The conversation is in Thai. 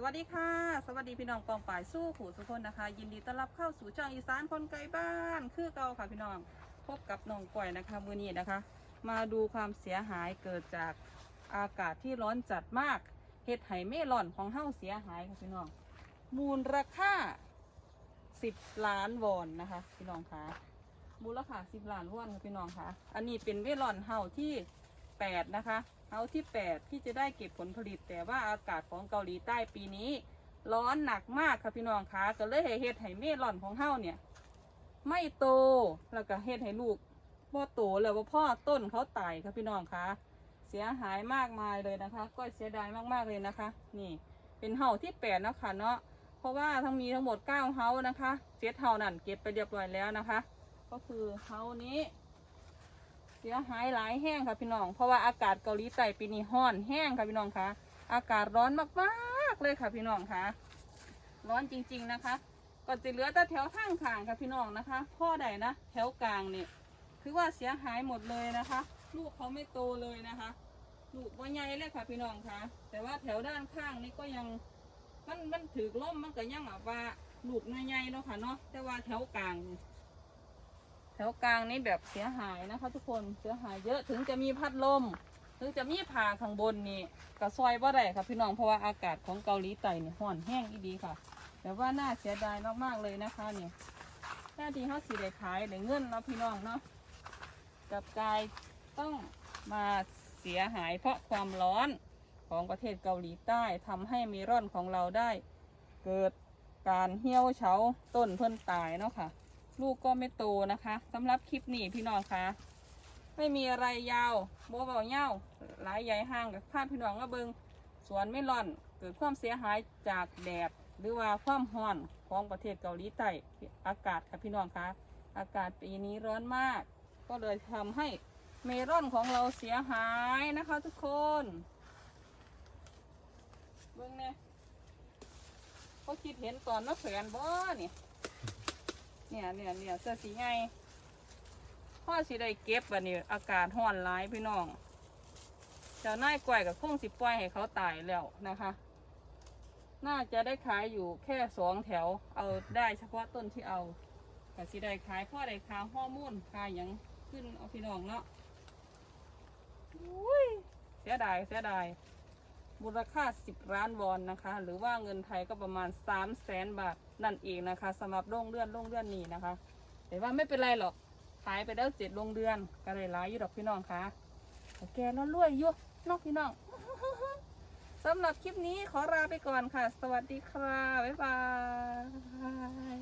สวัสดีค่ะ สวัสดีพี่น้องกองป่ายสู้ขู่ทุกคนนะคะ ยินดีต้อนรับเข้าสู่ช่องอีสานคนไกลบ้าน คือเก่าค่ะพี่น้องพบกับน้องก่อยนะคะมือนี้นะคะ มาดูความเสียหายเกิดจากอากาศที่ร้อนจัดมากเห็ดไหเมล่อนของเฮ้าเสียหายค่ะพี่น้องมูลราคา10ล้านวอนนะคะพี่น้องคะมูลค่า10ล้านวอนค่ะพี่น้องคะอันนี้เป็นเมล่อนเฮาที่8นะคะ เฮาที่ 8 ที่จะได้เก็บผลผลิต แต่ว่าอากาศของเกาหลีใต้ปีนี้ ร้อนหนักมากค่ะพี่น้องคะก็เลยให้เฮ็ดให้เมลอนของเฮาเนี่ย ไม่โตแล้วก็เฮ็ดให้ลูกบ่โตแล้วว่าพ่อต้นเขาตายค่ะพี่น้องคะเสียหายมากมายเลยนะคะก็เสียดายมากๆเลยนะคะ นี่ เป็นเฮาที่แปดนะคะเนาะเพราะว่าทั้งมีทั้งหมดเก้าเฮานะคะเจ็ดเฮานั่นเก็บไปเรียบร้อยแล้วนะคะ ก็คือเฮานี้ เสียหายหลายแห้งค่ะพี่น้อง เพราะว่าอากาศเกาหลีใต้ปีนี้ร้อนแห้งค่ะพี่น้องคะอากาศร้อนมากๆเลยค่ะพี่น้องคะร้อนจริง ๆนะคะก็จะเหลือแต่แถวข้างทางค่ะพี่น้องนะคะพ่อใดนะแถวกลางนี่คือว่าเสียหายหมดเลยนะคะ ลูกเขาไม่โตเลยนะคะลูกว่าใหญ่เลยค่ะพี่น้องคะแต่ว่าแถวด้านข้างนี่ก็ยังมันมันถือล่มมันก็ยังแบบว่าลูกใหญ่ๆเนาะค่ะเนาะแต่ว่าแถวกลางนี่ แถวกลางนี่แบบเสียหายนะคะทุกคนเสียหายเยอะถึงจะมีพัดลม ถึงจะมีผ่าข้างบนนี่กระซอยว่าได้ค่ะพี่น้องเพราะว่าอากาศของเกาหลีใต้เนี่ยร้อนแห้งอีดีค่ะ แต่ว่าน่าเสียดายมากๆเลยนะคะเนี่ยแค่ที่เขาสีได้ขายได้เงินเนาะพี่น้องเนาะกับกายต้องมาเสียหายเพราะความร้อนของประเทศเกาหลีใต้ทำให้เมลอนของเราได้ เกิดการเหี่ยวเฉาต้นเพิ่นตายเนาะค่ะ ลูกก็ไม่โตนะคะสำหรับคลิปนี้พี่น้องคะไม่มีอะไรยาวโบเบาเง่าหลายใหญ่ห้างกับภาพพี่น้องก็เบิงสวนไม่ร่อนเกิดความเสียหายจากแดดหรือว่าความร้อนของประเทศเกาหลีใต้อากาศค่ะพี่น้องคะอากาศปีนี้ร้อนมาก ก็เลยทำให้เมลอนของเราเสียหายนะคะ ทุกคนเบิ่งเนี่ยเขาคิดเห็นก่อนมาแขวนบ่เนี่ย เนี่ยเนี่ยเนี่ยเสื้อสีไงพ่อสิได้เก็บวันนี้อากาศร้อนร้ายพี่น้องเจ้านายก่อยกับคงสิปล่อยให้เขาตายแล้วนะคะ น่าจะได้ขายอยู่แค่สองแถว เอาได้เฉพาะต้นที่เอาแต่สิได้ขายพ่อได้ขายฮอร์โมนขายยังขึ้นเอาพี่น้องเนาะอุ้ยเสียดายเสียดายมูลค่า10ล้านวอนนะคะ หรือว่าเงินไทยก็ประมาณ3 0 0แสนบาท นั่นเองนะคะสำหรับโรงเรือนโรงเรือนนี้นะคะ แต่ว่าไม่เป็นไรหรอกขายไปแล้วเจ็ดโรงเรือนก็เลยร้ายอยู่ดอกพี่น้องคะแต่แกแล้วรวยอยู่นอกพี่น้องสำหรับคลิปนี้ขอลาไปก่อนค่ะ สวัสดีค่ะ บ๊ายบาย